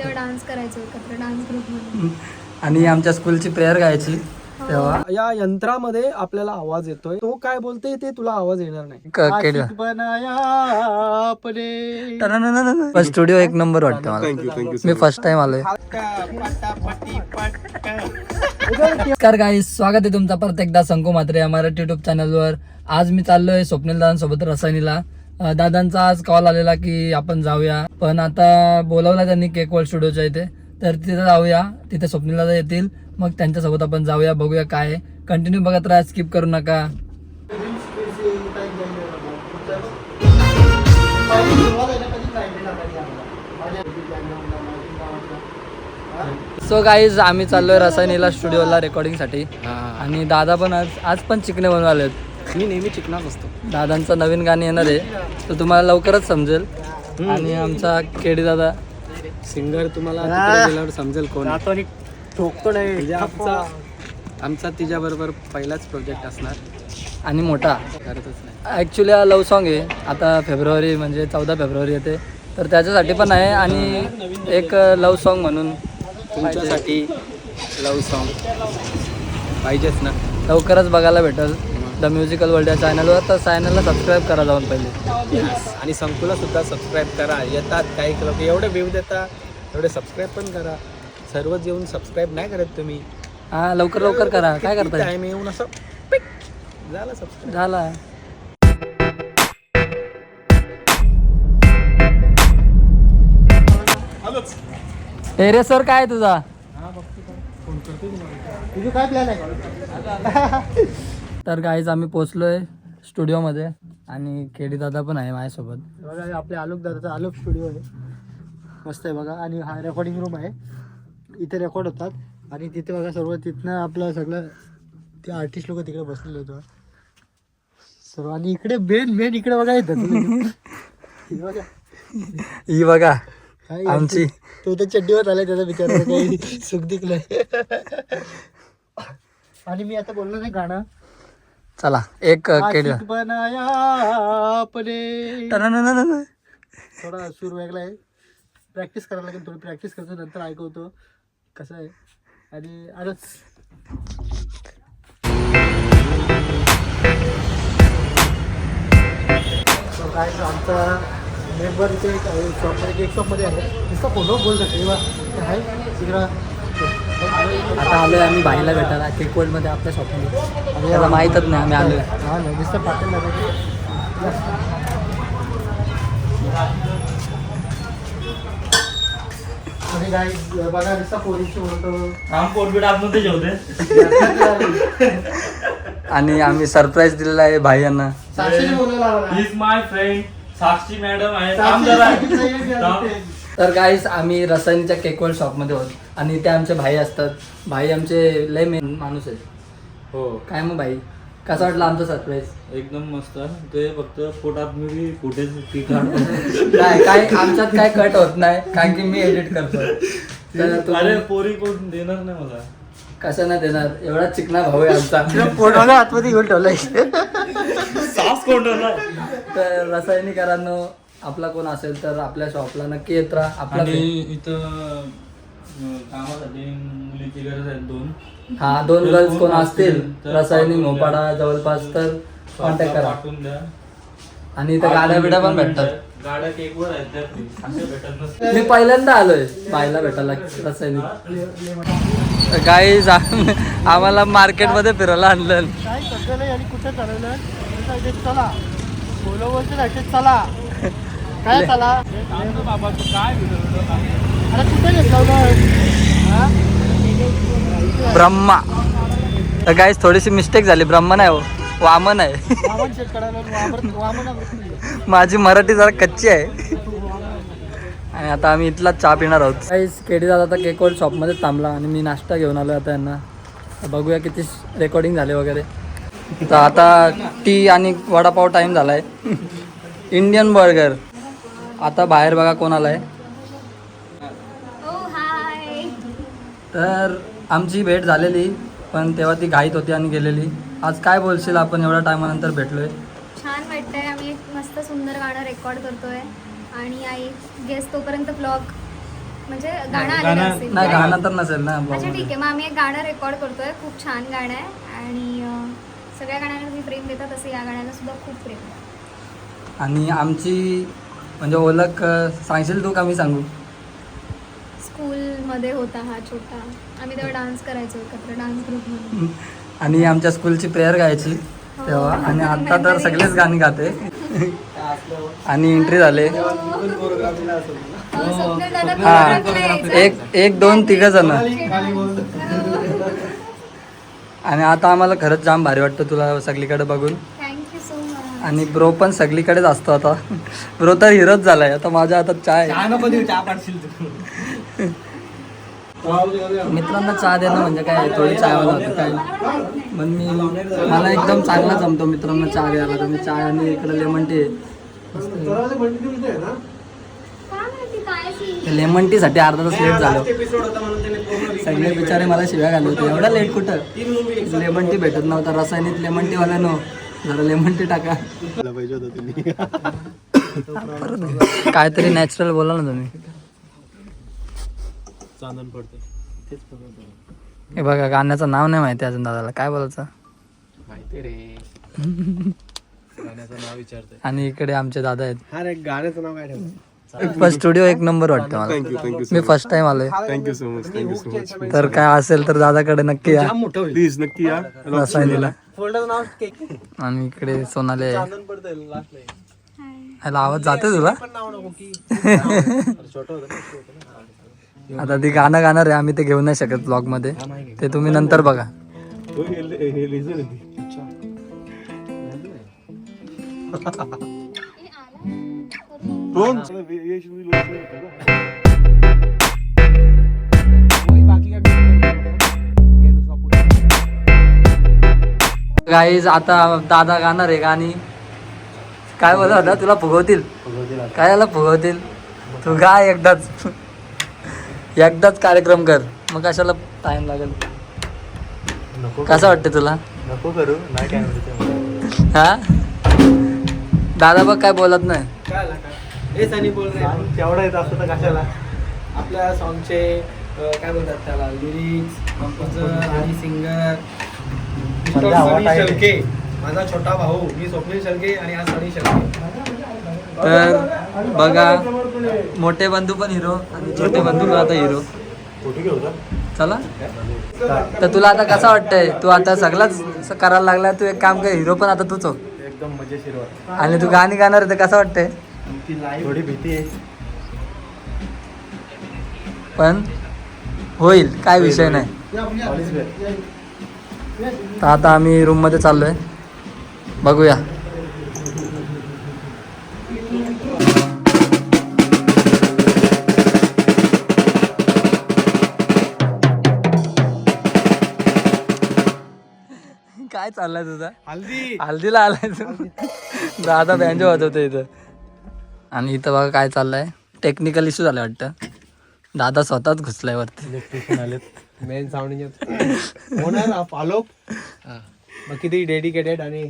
तेव्हा डान्स करायचो एकत्र डान्स ग्रुप आणि आमच्या स्कूलची प्रेयर गायची तेव्हा. या यंत्रामध्ये आपल्याला आवाज येतोय. तो काय बोलते ते तुला आवाज येणार नाही. स्टुडिओ एक नंबर वाटतं मला. मी फर्स्ट टाइम आलोय. नमस्कार गाई स्वागत आहे तुमचा परत एकदा संकू म्हात्रे या मराठी युट्यूब चॅनलवर आज मी चाललोय स्वप्नील दादांसोबत रसायनीला. दादांचा आज कॉल आलेला की आपण जाऊया. पण आता बोलावला त्यांनी केक वर्ल्ड स्टुडिओच्या इथे. तर तिथे जाऊया. तिथे स्वप्नील येतील. मग त्यांच्यासोबत आपण जाऊया बघूया काय कंटिन्यू बघत राहा स्किप करू नका. सो गाईज आम्ही चाललोय रसायनीला स्टुडिओला रेकॉर्डिंगसाठी आणि दादा पण आज आज पण चिकने बनवून आलेत. मी नेहमी चिकनाच असतो. दादांचं नवीन गाणं येणार आहे तर तुम्हाला लवकरच समजेल. आणि आमचा केडी दादा. सिंगर तुम्हाला तिकडे गेल्यावर समजेल कोण आहे. ठोकतो नाही. म्हणजे आमचा आमचा तिच्या बरोबर पहिलाच प्रोजेक्ट असणार. आणि मोठा. करतच नाही. ॲक्च्युली हा लव सॉन्ग आहे. आता फेब्रुवारी म्हणजे चौदा फेब्रुवारी येते. तर त्याच्यासाठी पण आहे आणि एक लव सॉन्ग म्हणून तुमच्यासाठी लव सॉन्ग पाहिजेच ना. लवकरच बघायला भेटेल. द म्युझिकल वर्ल्ड या चॅनलवर तर चॅनलला सबस्क्राईब करा जाऊन पहिले. आणि संकुला सुद्धा सबस्क्राईब करा. येतात काही लोक. एवढे व्ह्यू देतात एवढे सबस्क्राईब पण करा. सर्वच येऊन सबस्क्राईब नाही करत तुम्ही. हां लवकर लवकर करा. काय करताय? टाइम येऊन असं पिक झालं सबस्क्राईब झाला. ए रे सर काय आहे तुझा? तुझं काय प्लॅन आहे? तर गाईज आम्ही पोचलोय स्टुडिओमध्ये आणि केडी दादा पण आहे माझ्यासोबत. बघा हे आपल्या आलोक दादाचा आलोक स्टुडिओ आहे. मस्त आहे बघा. आणि हा रेकॉर्डिंग रूम आहे. इथे रेकॉर्ड होतात. आणि तिथे बघा सर्व तिथनं आपलं सगळं ते आर्टिस्ट लोक तिकडे बसलेले होते सर्व आणि इकडे मेन मेन इकडे बघा येतात हे बघा. ही बघा काय आमची. तो तर चड्डीवर आलाय त्याचा विचार काही सुख दिकलंय आणि मी आता बोललो नाही गाणं. चला एक आशिक बनाया आपने. टननननन. थोडा सूर वेगळा आहे. प्रॅक्टिस करायला लागेल थोडी प्रॅक्टिस करतो नंतर ऐकवतो. कसं आहे? आणि आलोच So guys, आमचा मेंबर इथे शॉपमध्ये केक शॉपमध्ये आहे. नुसतं फोटो बोल शकते आहे तिकडं आता आलोय आम्ही बाईला भेटायला केक वर्ल्डमध्ये आपल्या शॉपमध्ये त्याला माहीतच नाही आम्ही आलोय. हा नाही नुसतं पाटील बघा नुसतं आणि आम्ही सरप्राईज दिलेला आहे भाई यांना. Is my friend Sakshi madam आहे. तर गाईस आम्ही रसायनच्या केक वर्ल्ड शॉपमध्ये होत. आणि ते आमचे भाई असतात. भाई आमचे लय मेन माणूस आहेत. हो. काय मग भाई? कसा वाटला आमचा सरप्राईज एकदम मस्त. ते फक्त पोटात मी फुटेज ती काढतो काय काय आमच्यात काय कट होत नाही कारण की मी एडिट करतो. तर अरे पोरी कोण देणार नाही मला. कसं नाही देणार? एवढा चिकना भाऊ आहे आमचा. पोटाला आतमध्ये घेऊन ठेवलंय. सास कोण ठेवणार? तर रसायनिकांनो आपला कोण असेल तर आपल्या शॉपला नक्की येत राहा. आपला आणि इथं अं, कामासाठी मुलीची गरज आहे दोन. हा दोन गर्ल्स कोण असतील तर रसायनिक पाठवून द्या. मोपाडा जवळपास तर कॉन्टॅक्ट करा. पाठवून द्या. आणि इथं गाड्या बिड्या पण भेटतात. गाड्या केकवर आहेत त्या असे भेटत नसतात मी पहिल्यांदा आलोय. बायला भेटायला रसायनिक गाईज आम्हाला मार्केटमध्ये फिरायला आणलं. काय आणि कुठं चालवलं चला. बोलवलचं जायचं चला. काय चला? बाबा तू काय अरे कुठे घेतलं हा? ब्रह्मा. तर गाईज थोडीशी मिस्टेक झाली. ब्रह्मा नाही हो वामन आहे. माझी मराठी जरा कच्ची आहे. आणि आता आम्ही इथला चहा पिणार आहोत. काहीच केडी दादा आता केक वर्ल्ड शॉपमध्ये थांबला आणि मी नाश्ता घेऊन आलो आता यांना. बघूया किती रेकॉर्डिंग झाले वगैरे. तर आता टी आणि वडापाव टाईम झाला आहे इंडियन बर्गर आता बाहेर बघा कोण आला आहे ओ हाय. तर आमची भेट झालेली पण तेव्हा ती घाईत होती आणि गेलेली. आज काय बोलशील आपण एवढ्या टायमानंतर भेटलोय? छान वाटतंय. आम्ही एक मस्त सुंदर गाणं रेकॉर्ड करतोय. आणि आई गेस तोपर्यंत ब्लॉग म्हणजे गाणं आलेलं असेल. नाही गाणं तर नसेल ना अच्छा blog ठीक आहे. मग आम्ही एक गाणं रेकॉर्ड करतोय. खूप छान गाणं आहे. आणि सगळ्या गाण्यांना तुम्ही प्रेम देता तसं या गाण्याला सुद्धा खूप प्रेम आहे. आणि आमची म्हणजे ओळख सांगशील तू का मी सांगू? स्कूलमध्ये होता हा छोटा. आम्ही तेव्हा डान्स करायचो एकत्र डान्स ग्रुप म्हणून. आणि आमच्या स्कूलची प्रेयर गायची तेव्हा. आणि आता तर सगळेच गाणी गाते. आणि एंट्री झाले. हो, हा यायचा. एक एक दोन तिघ जण. आणि आता आम्हाला खरंच जाम भारी वाटतं तुला सगळीकडे बघून. आणि ब्रो पण सगळीकडेच असतो आता. ब्रो तर हिरोच झालाय. आता माझ्या हातात चाय. मित्रांना चहा देणं म्हणजे काय? थोडी चाय होतं काय? पण मी मला एकदम चांगला जमतो मित्रांना चहा द्यायला तर मी चाय आणि इकडे लेमन टी? लेमन टी साठी अर्धा तास लेट झालो. सगळे बिचारे मला शिव्या घालत होते. एवढा लेट कुठं? लेमन टी भेटत नव्हता. रसायनिक लेमन टी वाला नो जरा लेमन टी टाका. काहीतरी नॅचरल बोला ना तुम्ही. हे बघा गाण्याचं नाव नाही माहिती अजून दादाला. काय बोलायचं? माहिती रे. गाण्याचं नाव विचारतोय. आणि इकडे आमचे दादा आहेत. हा रे गाण्याचं नाव काय ठेवलं? पण स्टुडिओ एक नंबर वाटतं मला. मी फर्स्ट टाइम आलोय. Thank you so much thank you so much तर काय असेल तर दादाकडे नक्की या. प्लीज नक्की या. रसायनीला फोल्डरचं नाव केक आणि इकडे सोनाले आहे. चांदण पडतंय लास्ट ह्याला आवाज जाते तुला? पण नाव नको की. छोटं होतं ना आता ती गाणं गाणार आहे आम्ही ते घेऊ नाही शकत ब्लॉगमध्ये. ते तुम्ही नंतर बघा. तो. हे ना. गाईज आता दादा गाणार आहे गाणी. काय बोलत होता? तुला फुगवतील? काय याला फुगवतील? तू गाय एकदाच. एकदाच कार्यक्रम कर. मग कशाला टाइम लागेल? कसं वाटतं तुला? नको करू. नाही काय म्हणते हा? दादा बघ काय बोलत नाही. हे सनी बोल रे. तेवढा येत असतं तर कशाला? आपल्या सॉंगचे काय बोलतात त्याला? लिरिक्स कंपोजर आणि सिंगर शेळके. माझा छोटा भाऊ मी स्वप्नील शेळके आणि हा सनी शेळके. तर बघा मोठे बंधू पण हिरो आणि छोटे बंधू पण आता हिरो चला. तर तुला आता कसं वाटतंय? तू आता सगळंच करायला लागला तू एक काम कर हिरो पण आता तूच हो. एकदम मजेशीर आणि तू गाणी गाणार आहे तर कसं वाटतंय? थोडी भीती आहे. पण होईल काय विषय नाही. तर आता आम्ही रूममध्ये चाललोय. बघूया. काय चाललंय तुझा? हल्दी. हल्दीला आलाय तू. दादा बँजो वाजवतो इथं. आणि इथं बघा काय चाललंय. टेक्निकल इश्यू झालाय वाटतं. दादा स्वतःच घुसलाय वरती. इलेक्ट्रिशियन आलेत. Main sound off Alok? मग किती डेडिकेटेड आणि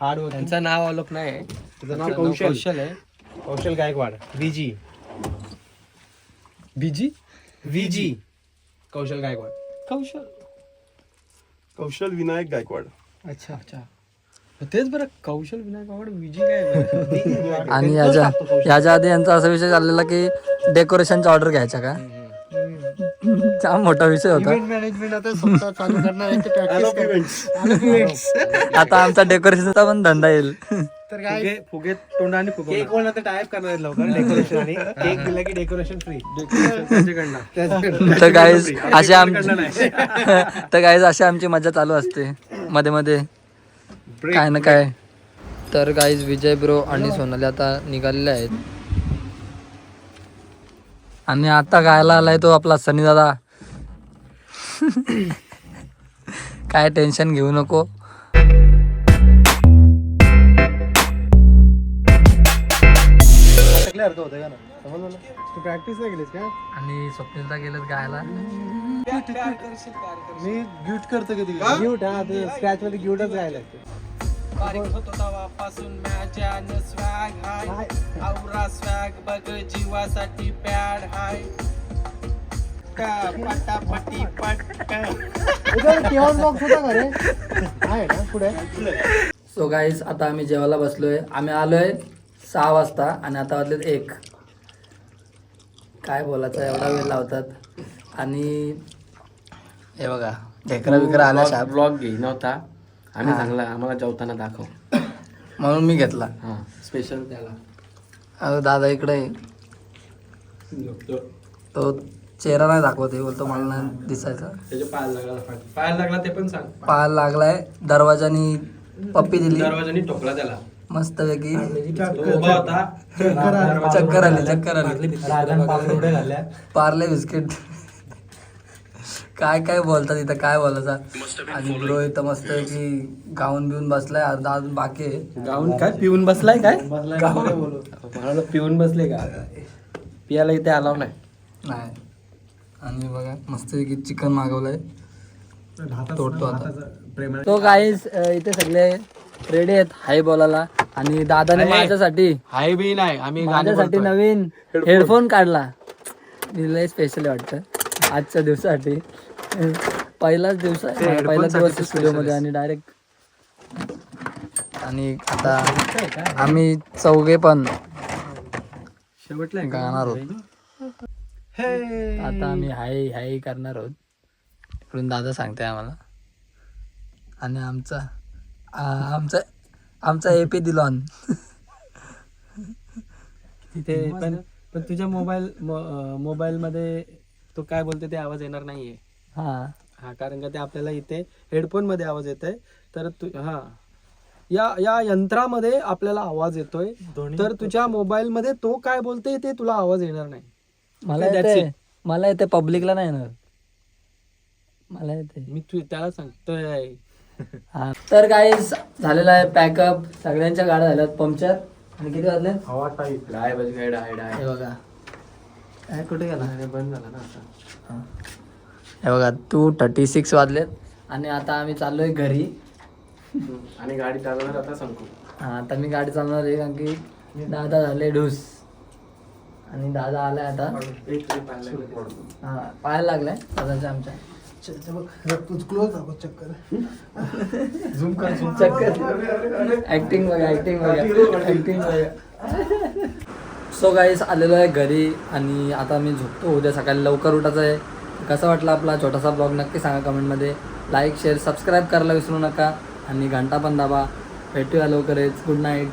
हार्ड वर्क त्यांचं नाव आलोक नाही त्याचं नाव कौशल. कौशल आहे. कौशल गायकवाड. विजी विजी विजी कौशल गायकवाड. कौशल. कौशल विनायक गायकवाड. अच्छा अच्छा. तेच बरं कौशल विनायक गायकवाड विजी काय आणि याच्या याच्या आधी यांचा असा विषय चाललेला की डेकोरेशनचा ऑर्डर घ्यायचा का? जाम मोठा विषय होता. इव्हेंट मॅनेजमेंट आता स्वतः चालू करणार आहे ते प्रॅक्टिस आता आमचा डेकोरेशनचा पण धंदा येईल. तर काय? फुगे फुगे तोंडाने फुगे केक कोण आता टाईप करणार आहेत लवकर डेकोरेशन आणि केक दिला की डेकोरेशन फ्री तर गाईज असे आमची तर गाईज अशी आमची मजा चालू असते. मध्ये मध्ये. काय ना काय. तर गाईज विजय ब्रो आणि सोनाली आता निघालेले आहेत. आणि आता गायला आलाय तो आपला सनी दादा. काय टेन्शन घेऊ नको. अर्थ होतं का ना समजलं ना? तू का गायला मी ग्यूट करतो कधी ग्यूट हा ते स्क्रॅच मध्ये ग्यूटच गायला लागते. बारीक होतो तेव्हापासून माझ्यानं स्वॅग हाय आवरा स्वॅग बघ जीवासाठी पॅड हाय का पटापटी पटका केवळ बॉक्स होता का रे? आहे ना पुढे? सो गाईज आता आम्ही जेवायला बसलोय. आम्ही आलोय सहा वाजता आणि आता वाजलेत एक. काय बोलायचं एवढा वेळ लावतात. आणि हे बघा ढेकरा बिकरा आल्या शाप ब्लॉग घे नव्हता. आम्ही सांगला आम्हाला जेवताना दाखव. म्हणून मी घेतला. हा. स्पेशल त्याला. अहो दादा इकडे. तो चेहरा नाही दाखवते बोलतो मला नाही दिसायचा. त्याच्या पायाला लागला ते पण सांग. पाय लागलाय दरवाजानी पप्पी दिली. दरवाजाने ठोकला त्याला. मस्त पैकी. होता. चक्कर आली. चक्कर आली पार्ले बिस्किट. काय काय बोलतात इथं? काय बोलायचं? आणि ब्रो इथं मस्त की गाऊन बिऊन बसलाय. अर्धा अजून बाकी आहे. गाऊन काय? पिऊन बसलाय काय? मला पिऊन बसले का? पियाला इथे अलाव नाही. नाही. आणि बघा मस्त की चिकन मागवलंय. तोडतो आता. तो गाईस इथे सगळे रेडी आहेत हाय बोलायला. आणि दादाने. माझ्यासाठी हाय बी नाही आम्ही माझ्यासाठी. नवीन हेडफोन काढला. स्पेशल वाटतं. आजच्या दिवसासाठी. पहिलाच दिवस आहे. ते headphone पहिला दिवससाठी स्टुडिओ मध्ये आणि डायरेक्ट आणि आता आम्ही चौघे पण शेवटला आहे का? गाणार आहोत. हे. आता आम्ही हाय हाय करणार आहोत. इकडून दादा सांगते आम्हाला. आणि आमचा आ- आमचा आमचा एपी दिलॉन. तिथे पण पण तुझ्या मोबाईल मोबाईल मध्ये तो काय बोलते ते आवाज येणार नाहीये. हा. हा कारण का ते आपल्याला इथे हेडफोनमध्ये आवाज येतोय. तर तू हा. या या यंत्रामध्ये आपल्याला आवाज येतोय. तर तुझ्या मोबाईल मध्ये तो काय बोलते ते तुला आवाज येणार नाही. मला येते मला येते पब्लिकला नाही येणार. मला येते मी तू त्याला सांगतोय. हा. तर काही झालेला आहे पॅकअप सगळ्यांच्या गाड्या झाल्यात पंक्चर आणि किती वाजले? हे बघा. काय कुठे गेला? बंद झाला ना आता. हे बघा टू थर्टी सिक्स वाजलेत आणि आता आम्ही चाललोय घरी. आणि गाडी चालवणार आता सांगू हा आता मी गाडी चालवणार आहे कारण की दादा झाले ढूस. आणि दादा आलाय आता. हा पाहायला लागलाय दादाच्या आमच्या. ऍक्टिंग बघा ऍक्टिंग बघा ऍक्टिंग बघा. सो गाईस आलेलो आहे घरी आणि आता मी झोपतो. उद्या सकाळी लवकर उठायचं आहे. कसा वाटला आपला छोटासा ब्लॉग नक्की सांगा कमेंटमध्ये. लाईक शेअर सबस्क्राईब करायला विसरू नका. आणि घंटा पण दाबा. भेटूया लवकरच. Good night